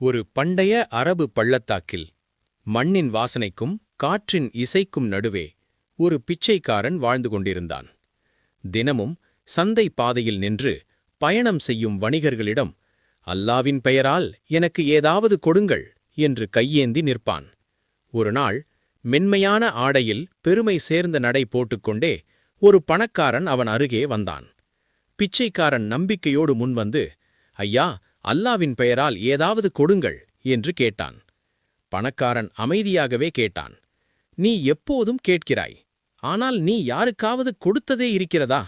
ஒரு பண்டைய அரபு பள்ளத்தாக்கில் மண்ணின் வாசனைக்கும் காற்றின் இசைக்கும் நடுவே ஒரு பிச்சைக்காரன் வாழ்ந்து கொண்டிருந்தான். தினமும் சந்தை பாதையில் நின்று பயணம் செய்யும் வணிகர்களிடம் அல்லாவின் பெயரால் எனக்கு ஏதாவது கொடுங்கள் என்று கையேந்தி நிற்பான். ஒருநாள் மென்மையான ஆடையில் பெருமை சேர்ந்த நடை போட்டுக்கொண்டே ஒரு பணக்காரன் அவன் அருகே வந்தான். பிச்சைக்காரன் நம்பிக்கையோடு முன்வந்து ஐயா அல்லாவின் பெயரால் ஏதாவது கொடுங்கள் என்று கேட்டான். பணக்காரன் அமைதியாகவே கேட்டான். நீ எப்போதும் கேட்கிறாய் ஆனால் நீ யாருக்காவது கொடுத்ததே இருக்கிறதா?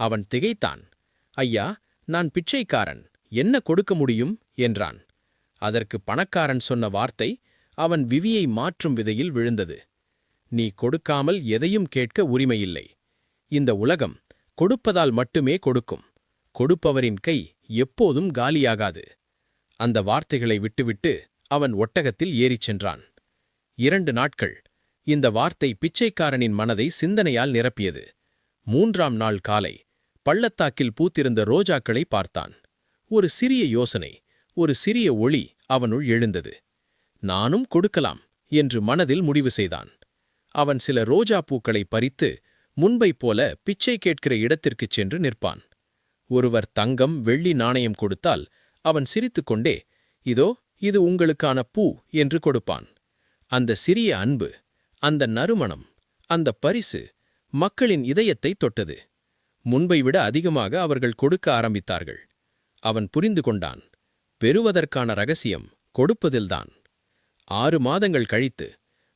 அவன் திகைத்தான். ஐயா நான் பிச்சைக்காரன் என்ன கொடுக்க முடியும்? என்றான். அதற்கு பணக்காரன் சொன்ன வார்த்தை அவன் விவியை மாற்றும் விதையில் விழுந்தது. நீ கொடுக்காமல் எதையும் கேட்க உரிமையில்லை. இந்த உலகம் கொடுப்பதால் மட்டுமே கொடுக்கும். கொடுப்பவரின் கை எப்போதும் காலியாகாது. அந்த வார்த்தைகளை விட்டுவிட்டு அவன் ஒட்டகத்தில் ஏறிச் சென்றான். இரண்டு நாட்கள் இந்த வார்த்தை பிச்சைக்காரனின் மனதை சிந்தனையால் நிரப்பியது. மூன்றாம் நாள் காலை பள்ளத்தாக்கில் பூத்திருந்த ரோஜாக்களை பார்த்தான். ஒரு சிறிய யோசனை ஒரு சிறிய ஒளி அவனுள் எழுந்தது. நானும் கொடுக்கலாம் என்று மனதில் முடிவு செய்தான். அவன் சில ரோஜா பூக்களை பறித்து முன்பைப் போல பிச்சை கேட்கிற இடத்திற்குச் சென்று நிற்பான். ஒருவர் தங்கம் வெள்ளி நாணயம் கொடுத்தால் அவன் சிரித்துக்கொண்டே இதோ இது உங்களுக்கான பூ என்று கொடுப்பான். அந்த சிறிய அன்பு அந்த நறுமணம் அந்த பரிசு மக்களின் இதயத்தை தொட்டது. முன்பை விட அதிகமாக அவர்கள் கொடுக்க ஆரம்பித்தார்கள். அவன் புரிந்து கொண்டான் பெறுவதற்கான ரகசியம் கொடுப்பதில்தான். ஆறு மாதங்கள் கழித்து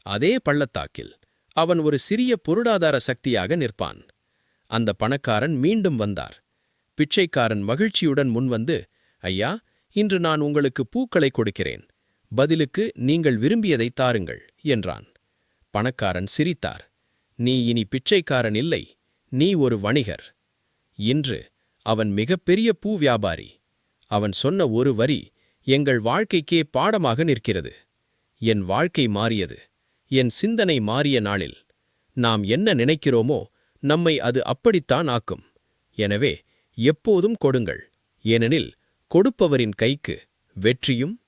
அதே பள்ளத்தாக்கில் அவன் ஒரு சிறிய பொருளாதார சக்தியாக நிற்பான். அந்த பணக்காரன் மீண்டும் வந்தார். பிச்சைக்காரன் மகிழ்ச்சியுடன் முன்வந்து ஐயா இன்று நான் உங்களுக்கு பூக்களை கொடுக்கிறேன். பதிலுக்கு நீங்கள் விரும்பியதை தாருங்கள் என்றான். பணக்காரன் சிரித்தார். நீ இனி பிச்சைக்காரன் இல்லை. நீ ஒரு வணிகர். இன்று அவன் மிகப்பெரிய பூ வியாபாரி. அவன் சொன்ன ஒரு வரி எங்கள் வாழ்க்கைக்கே பாடமாக நிற்கிறது. என் வாழ்க்கை மாறியது. என் சிந்தனை மாறிய நாளில் நாம் என்ன நினைக்கிறோமோ நம்மை அது அப்படித்தான் ஆக்கும். எனவே எப்போதும் கொடுங்கள். ஏனெனில் கொடுப்பவரின் கைக்கு வெற்றியும்